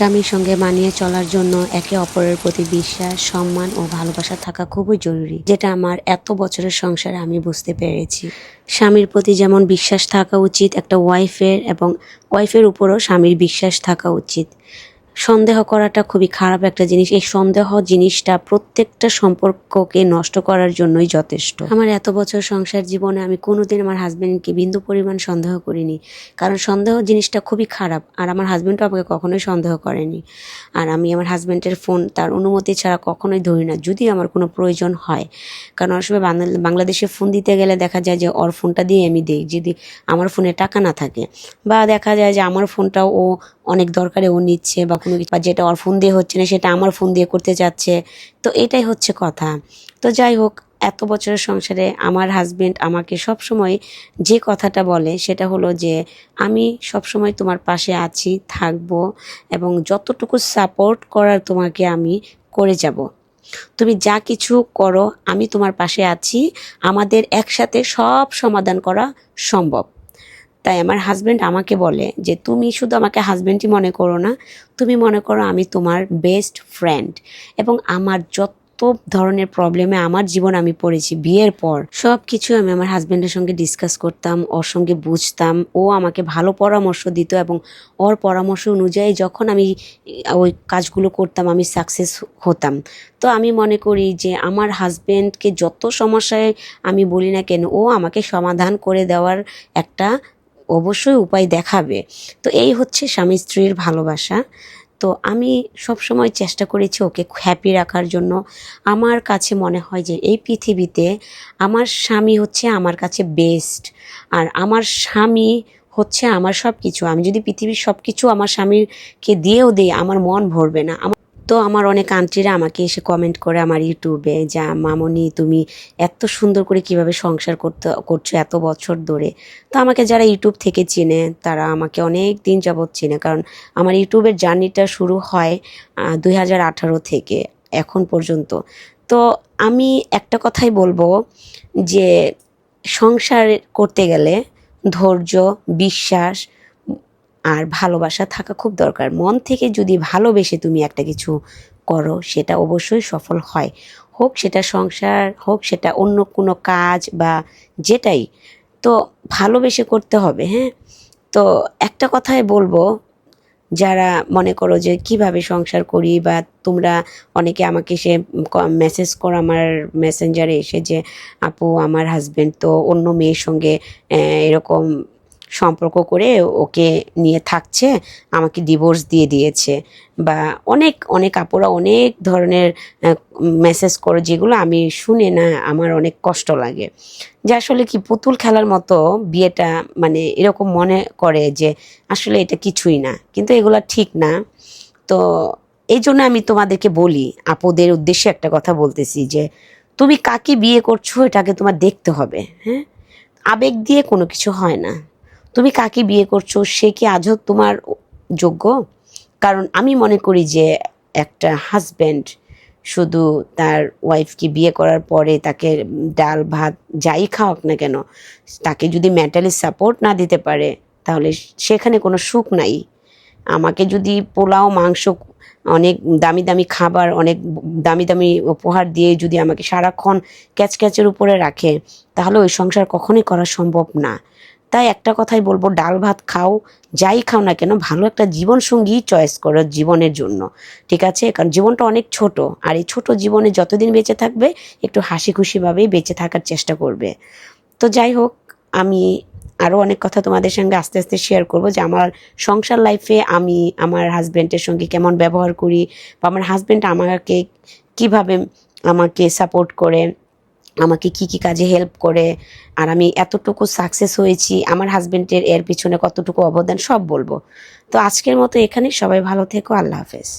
স্বামীর সঙ্গে মানিয়ে চলার জন্য একে অপরের প্রতি বিশ্বাস, সম্মান ও ভালোবাসা থাকা খুবই জরুরি, যেটা আমার এত বছরের সংসারে আমি বুঝতে পেরেছি। স্বামীর প্রতি যেমন বিশ্বাস থাকা উচিত একটা ওয়াইফের এবং ওয়াইফের উপরও স্বামীর বিশ্বাস থাকা উচিত। সন্দেহ করাটা খুবই খারাপ একটা জিনিস। এই সন্দেহ জিনিসটা প্রত্যেকটা সম্পর্ককে নষ্ট করার জন্যই যথেষ্ট। আমার এত বছর সংসার জীবনে আমি কোনোদিন আমার হাজব্যান্ডকে বিন্দু পরিমাণ সন্দেহ করিনি। কারণ সন্দেহ জিনিসটা খুবই খারাপ। আর আমার হাজবেন্ডও আমাকে কখনোই সন্দেহ করেনি। আর আমি আমার হাজব্যান্ডের ফোন তার অনুমতি ছাড়া কখনোই ধরি না। যদি আমার কোনো প্রয়োজন হয়। কারণ অনেক সময় বাংলা- বাংলাদেশে ফোন দিতে গেলে দেখা যায় যে ওর ফোনটা দিয়ে আমি দিই। যদি আমার ফোনে টাকা না থাকে। বা দেখা যায় যে আমার ফোনটাও ও অনেক দরকারে ও নিচ্ছে বা কোনো কিছু বা যেটা ওর ফোন দিয়ে হচ্ছে না, সেটা আমার ফোন দিয়ে করতে চাচ্ছে তো এটাই হচ্ছে কথা। তো যাই হোক, এত বছরের সংসারে আমার হাজব্যান্ড আমাকে সব সময় যে কথাটা বলে, সেটা হলো যে, আমি সব সময় তোমার পাশে আছি, থাকব এবং যতটুকু সাপোর্ট করার তোমাকে আমি করে যাব। তুমি যা কিছু করো, আমি তোমার পাশে আছি। আমাদের একসাথে সব সমাধান করা সম্ভব। তাই আমার হাজব্যান্ড আমাকে বলে যে, তুমি শুধু আমাকে হাজব্যান্ডই মনে করো না, তুমি মনে করো আমি তোমার বেস্ট ফ্রেন্ড এবং আমার যত ধরনের প্রবলেমে আমার জীবন আমি পড়েছি, বিয়ের পর সব কিছু আমি আমার হাজব্যান্ডের সঙ্গে ডিসকাস করতাম, ওর সঙ্গে বুঝতাম, ও আমাকে ভালো পরামর্শ দিত এবং ওর পরামর্শ অনুযায়ী যখন আমি ওই কাজগুলো করতাম, আমি সাকসেস হতাম। তো আমি মনে করি যে, আমার হাজব্যান্ডকে যত সমস্যায় আমি বলি না কেন, ও আমাকে সমাধান করে দেওয়ার একটা অবশ্যই উপায় দেখাবে। তো এই হচ্ছে স্বামী স্ত্রীর ভালোবাসা। তো আমি সব সময় চেষ্টা করেছি ওকে হ্যাপি রাখার জন্য। আমার কাছে মনে হয় যে এই পৃথিবীতে আমার স্বামী হচ্ছে আমার কাছে বেস্ট আর আমার স্বামী হচ্ছে আমার সব কিছু আমি যদি পৃথিবীর সব কিছু আমার স্বামীরকে দিয়েও দিই, আমার মন ভরবে না। তো আমার অনেক আন্টিরা আমাকে এসে কমেন্ট করে আমার ইউটিউবে যা, মামনি, তুমি এত সুন্দর করে কীভাবে সংসার করতে, করছ এত বছর ধরে? তো আমাকে যারা ইউটিউব থেকে চেনে, তারা আমাকে অনেক দিন যাবৎ চেনে। কারণ আমার ইউটিউবের জার্নিটা শুরু হয় দুই হাজার আঠারো থেকে এখন পর্যন্ত। তো আমি একটা কথাই বলব যে, সংসার করতে গেলে ধৈর্য, বিশ্বাস আর ভালোবাসা থাকা খুব দরকার। মন থেকে যদি ভালোবেসে তুমি একটা কিছু করো, সেটা অবশ্যই সফল হয়। হোক সেটা সংসার, হোক সেটা অন্য কোনো কাজ বা যেটাই। তো ভালোবেসে করতে হবে হ্যাঁ? তো একটা কথাই বলব, যারা মনে করো যে কীভাবে সংসার করি বা তোমরা অনেকে আমাকে সে মেসেজ করো আমার মেসেঞ্জারে এসে যে, আপু, আমার হাজব্যান্ড তো অন্য মেয়ের সঙ্গে এরকম সম্পর্ক করে ওকে নিয়ে থাকছে, আমাকে ডিভোর্স দিয়ে দিয়েছে। বা অনেক অনেক আপুরা অনেক ধরনের মেসেজ করে যেগুলো আমি শুনে না, আমার অনেক কষ্ট লাগে। যে আসলে কি পুতুল খেলার মতো বিয়েটা মানে এরকম মনে করে যে আসলে এটা কিছুই না, কিন্তু এগুলো ঠিক না। তো এই জন্য আমি তোমাদেরকে বলি, আপুদের উদ্দেশ্যে একটা কথা বলতেছি যে তুমি কাকে বিয়ে করছ এটাকে তোমার দেখতে হবে হ্যাঁ? আবেগ দিয়ে কোনো কিছু হয় না। তুমি কাকে বিয়ে করছ? সে কি আজও তোমার যোগ্য? কারণ আমি মনে করি যে একটা হাজব্যান্ড শুধু তার ওয়াইফকে বিয়ে করার পরে তাকে ডাল, ভাত যাই খাওয়াক না কেন, তাকে যদি মেন্টালি সাপোর্ট না দিতে পারে, তাহলে সেখানে কোনো সুখ নাই। আমাকে যদি পোলাও, মাংস, অনেক দামি দামি খাবার, অনেক দামি দামি উপহার দিয়ে যদি আমাকে সারাক্ষণ ক্যাচ ক্যাচের উপরে রাখে, তাহলে ওই সংসার কখনোই করা সম্ভব না। তাই একটা কথাই বলব, ডাল ভাত খাও, যাই খাও না কেন, ভালো একটা জীবন সঙ্গী চয়েস করো জীবনের জন্য, ঠিক আছে? কারণ জীবনটা অনেক ছোট, আর এই ছোট জীবনে যতদিন বেঁচে থাকবে, একটু হাসি খুশিভাবেই বেঁচে থাকার চেষ্টা করবে। তো যাই হোক, আমি আরও অনেক কথা তোমাদের সঙ্গে আস্তে আস্তে শেয়ার করব যে আমার সংসার লাইফে আমি আমার হাজব্যান্ডের সঙ্গে কেমন ব্যবহার করি, বা আমার হাজব্যান্ড আমাকে কীভাবে আমাকে সাপোর্ট করে আমাকে কি কি কাজে হেল্প করে, আর আমি এতটুকু সাকসেস হয়েছি, আমার হাজব্যান্ডের এর পিছনে কতটুকু অবদান, সব বলব। তো আজকের মতো এখানে সবাই ভালো থেকো, আল্লাহ হাফেজ।